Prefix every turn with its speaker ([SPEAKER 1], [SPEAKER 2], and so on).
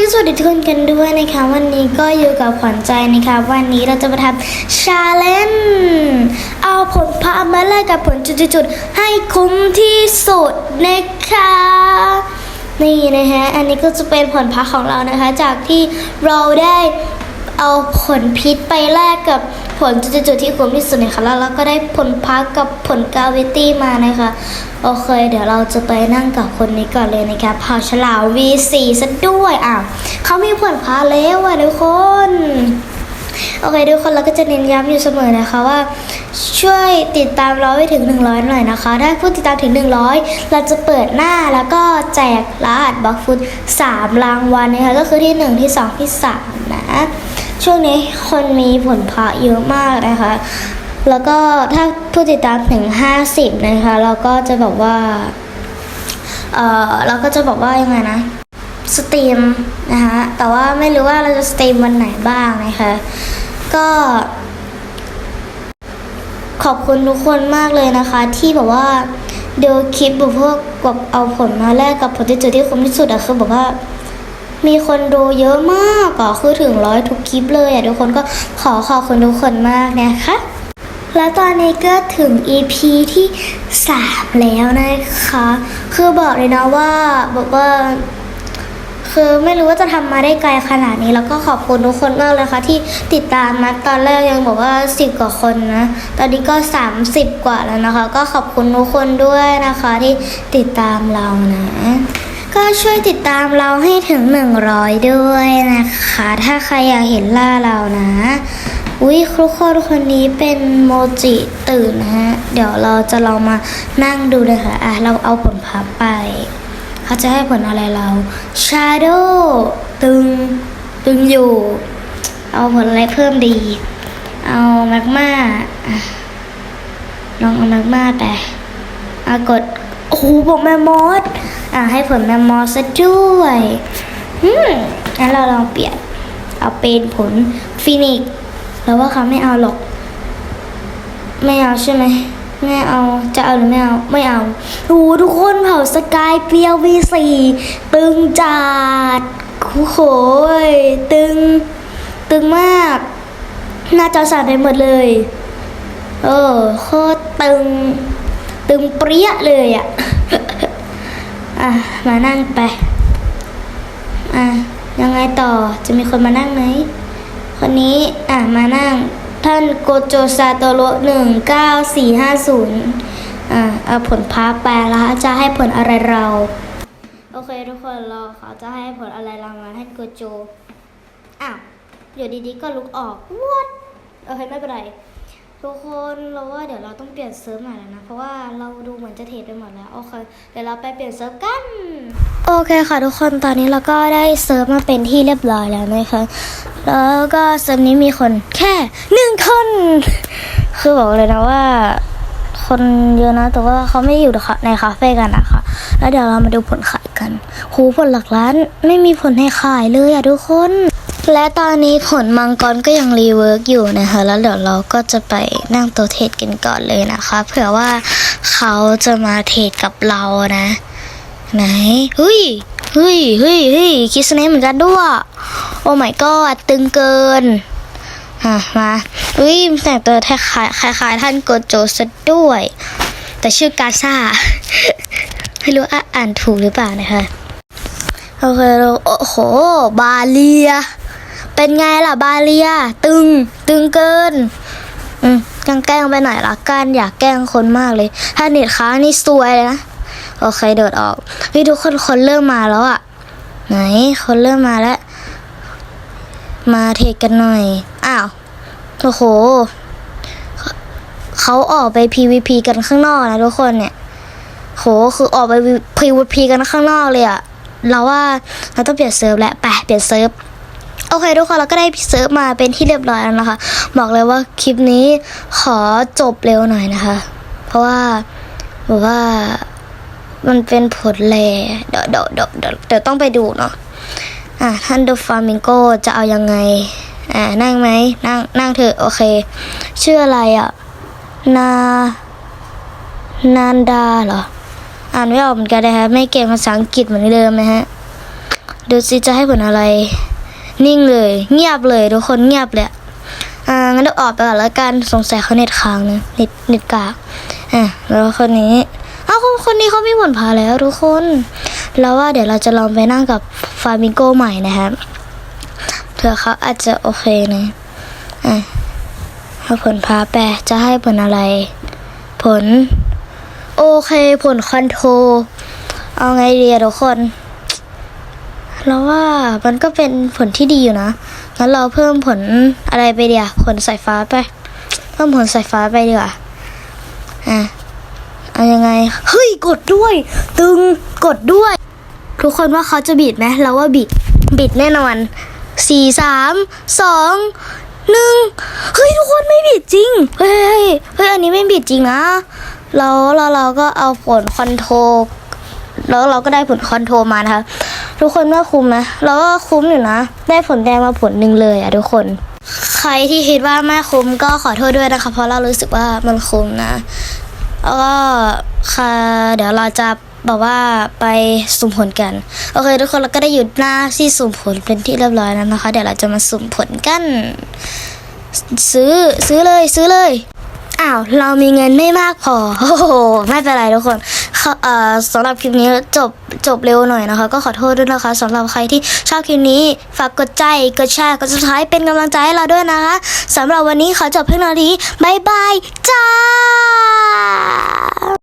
[SPEAKER 1] ก็สวัสดีทุกคนกันด้วยนะคะ วันนี้ก็อยู่กับขวัญใจนะคะ วันนี้เราจะมาทำชาเลนจ์เอาผลพามาแลกกับผลจุดๆให้คุ้มที่สุดนะคะ นี่นะฮะ อันนี้ก็จะเป็นผลพักของเรานะคะ จากที่เราได้เอาผลพิษไปแลกกับ ผลจุดๆที่คุ้มที่สุดนะคะแล้วเราก็ได้ผลพักกับผลกาวิตี้มานะคะโอเค เดี๋ยวเราจะไปนั่งกับคนนี้ก่อนเลยนะคะเผาฉลาว V4 ซะด้วยอะเขามีผลพาแล้วอะทุกคนโอเคทุกคนเราก็จะเน้นย้ำอยู่เสมอนะคะว่า ช่วยติดตามเราให้ถึง 100 หน่อยนะคะถ้าผู้ติดตามถึง 100 เราจะเปิดหน้าแล้วก็แจกรหัสบล็อกฟุต3รางวัลนะคะก็คือที่ 1 ที่ 2 ที่ 3 นะ ช่วงนี้คนมีผลพระเยอะมากนะคะ แล้วก็ถ้าผู้ติดตามถึง 50 นะคะ เราก็จะบอกว่า เออเราก็จะบอกว่ายังไงนะสตรีมนะคะแต่ว่าไม่รู้ว่าเราจะสตรีมวันไหนบ้างนะคะ ก็ ขอบคุณทุกคนมากเลยนะคะ ที่แบบว่าดูคลิปแบบพวกแบบเอาผลมาแลกกับผลที่จุดที่คุ้มที่สุดอะคือแบบว่า มีคนดูเยอะมากอะคือถึงร้อยทุกคลิปเลยอะทุกคนก็ขอขอบคุณทุกคนมากนะคะ แล้วตอนนี้ก็ถึง EP ที่3แล้วนะคะ คือบอกเลยนะว่าบอกว่าคือไม่รู้ว่าจะทำมาได้ไกลขนาดนี้ แล้วก็ขอบคุณทุกคนมากเลยค่ะที่ติดตามนะตอนแรกยังบอกว่า 10 กว่าคนนะ ตอนนี้ก็ 30 กว่าแล้วนะคะ ก็ขอบคุณทุกคนด้วยนะคะที่ติดตามเรานะ ก็ช่วยติดตามเราให้ถึง 100 ด้วยนะคะ ถ้าใครอยากเห็นล่าเรานะ อุ้ยทุกคนคนนี้เป็นโมจิตื่นนะฮะ เดี๋ยวเราจะลองมานั่งดูเลยค่ะอะเราเอาผลพับไป เขาจะให้ผลอะไรเรา Shadow ตึง ตึงอยู่ เอาผลอะไรเพิ่มดี เอาแมกมาลองเอาแมกมาไปอะกด โอ้โหบอกแม่มม อสอะให้ผลแมมมอสซะด้วยอืมงั้นเราลองเปลี่ยน เอาเป็นผลฟินิกแล้วว่าเขาไม่เอาหรอก ไม่เอาใช่ไหมไม่เอาจะเอาหรือไม่เอา ไม่เอาโอ้โหทุกคนเผาสกายเปียว V4 ตึงจัดโอ้โหยตึง ตึงมาก หน้าจอสั่นไปหมดเลย เออโคตรตึง ตึงเปรี้ยเลยอะ่ะ อะมานั่งไป อะยังไงต่อจะมีคนมานั่งไหมคนนี้อะมานั่ง ท่านโกโจซาโตโรหนึ่งเก้าสี่ห้าศูนย์อะเอาผลพาแปลแล้วจะให้ผลอะไรเรา โอเคทุกคนเราเขาจะให้ผลอะไรเรามาให้โกโจอ้าวอยู่ดีๆก็ลุกออกว a ดโอเคไม่เป็นไร ทุกคนเราว่าเดี๋ยวเราต้องเปลี่ยนเซิร์ฟใหม่แล้วนะ เพราะว่าเราดูเหมือนจะเทรดไปหมดแล้ว โอเค เดี๋ยวเราไปเปลี่ยนเซิร์ฟกัน โอเคค่ะทุกคน ตอนนี้เราก็ได้เซิร์ฟมาเป็นที่เรียบร้อยแล้วนะคะ แล้วก็เซิร์ฟนี้มีคนแค่หนึ่งคน คือบอกเลยนะว่า คนเยอะนะ แต่ว่าเขาไม่อยู่ในคาเฟ่กันนะคะ แล้วเดี๋ยวเรามาดูผลขายกัน หูผลหลักล้านไม่มีผลให้ขายเลยอะทุกคน และตอนนี้ผลมังกรก็ยังรีเวิร์กอยู่นะคะ แล้วเดี๋ยวเราก็จะไปนั่งตัวเทรดกันก่อนเลยนะคะ เผื่อว่าเขาจะมาเทรดกับเรานะ ไหนเฮ้ยเฮ้ยเฮ้ยเฮ้ยคิสเนเหมือนกันด้วย โอ้ my god ตึงเกินอะมาอุ้ยแต่งตัวคล้ายคล้ายท่านโกโจซะด้วย แต่ชื่อกาซาไม่รู้อ่านถูกหรือเปล่านะคะโอเคเราโอ้โห บาเลีย เป็นไงล่ะบาเลีย ตึง ตึงเกิน อืมยังแกล้งไปหน่อยละกันอยากแกล้งคนมากเลย ถ้าเน็ตค้างนี่ซวยเลยนะ โอเคโดดออกเฮ้ยทุกคนคนเริ่มมาแล้วอะไหนคนเริ่มมาแล้ว มาเทรดกันหน่อย อ้าว โอ้โห เขาออกไป PVP กันข้างนอกนะทุกคนเนี่ย โห คือออกไป PVP กันข้างนอกเลยอะเราว่าเราต้องเปลี่ยนเซิร์ฟแล้วไปเปลี่ยนเซิร์ฟ โอเคทุกคนเราก็ได้เซิร์ฟมาเป็นที่เรียบร้อยแล้วนะคะ บอกเลยว่าคลิปนี้ขอจบเร็วหน่อยนะคะ เพราะว่าแบบว่ามันเป็นผลแลเดี๋ยวเดี๋ยวเดี๋ยวเดี๋ยวเดี๋ยวต้องไปดูเนาะอะท่านดูฟาร์มิงโกจะเอายังไงอ่านั่งไหมนั่งนั่งเถอะโอเค ชื่ออะไรอะ นา นานดาเหรอ อ่านไม่ออกเหมือนกันนะคะไม่เก่งภาษาอังกฤษเหมือนเดิมนะฮะดูสิจะให้ผลอะไร นิ่งเลย เงียบเลยทุกคนเงียบเลยอ่างั้นเดี๋ยวออกไปก่อนแล้วกันสงสัยเขาเน็ตค้างนะเน็ตเน็ตกากอะแล้วคนนี้อ้าวคนคนนี้เขาไมีผลพาแล้วทุกคนแล้วว่าเดี๋ยวเราจะลองไปนั่งกับฟามิโกใหม่นะครับเผื่อเขาอาจจะโอเคนะอะถ้าผลพาแปจะให้ผลอะไร ผล โอเคผลคอนโทรเอาไงดีทุกคน แล้วว่ามันก็เป็นผลที่ดีอยู่นะงั้นเราเพิ่มผลอะไรไปเดียวผลสายฟ้าไป เพิ่มผลสายฟ้าไปดีกว่าอะเอายังไง เฮ้ยกดด้วย ตึงกดด้วย ทุกคนว่าเขาจะบิดไหมเราว่าบิดบิดแน่นอนสี่สามสองหนึ่งเฮ้ยทุกคนไม่บิดจริง เฮ้ยเฮ้ยเฮ้ยอันนี้ไม่บิดจริงนะแล้วเราเราก็เอาผลคอนโทรแล้วเราก็ได้ผลคอนโทรมานะคะ ทุกคนว่าคุ้มไหมเราก็คุ้มอยู่นะ ได้ผลแดงมาผลหนึ่งเลยอะทุกคน ใครที่คิดว่าไม่คุ้มก็ขอโทษด้วยนะคะ เพราะเรารู้สึกว่ามันคุ้มนะแล้วก็ค่ะเดี๋ยวเราจะบอกว่าไปสุ่มผลกัน โอเค ทุกคนเราก็ได้อยู่หน้าที่สุ่มผลเป็นที่เรียบร้อยแล้วนะคะ เดี๋ยวเราจะมาสุ่มผลกัน ซื้อซื้อเลยซื้อเลยอ้าวเรามีเงินไม่มากพอโอ้โหไม่เป็นไรทุกคน สำหรับคลิปนี้จบจบเร็วหน่อยนะคะ ก็ขอโทษด้วยนะคะสำหรับใครที่ชอบคลิปนี้ ฝากกดใจกดแชร์กดสุดท้ายเป็นกำลังใจให้เราด้วยนะคะสำหรับวันนี้ขอจบเพียงเท่านี้บายบายจ้า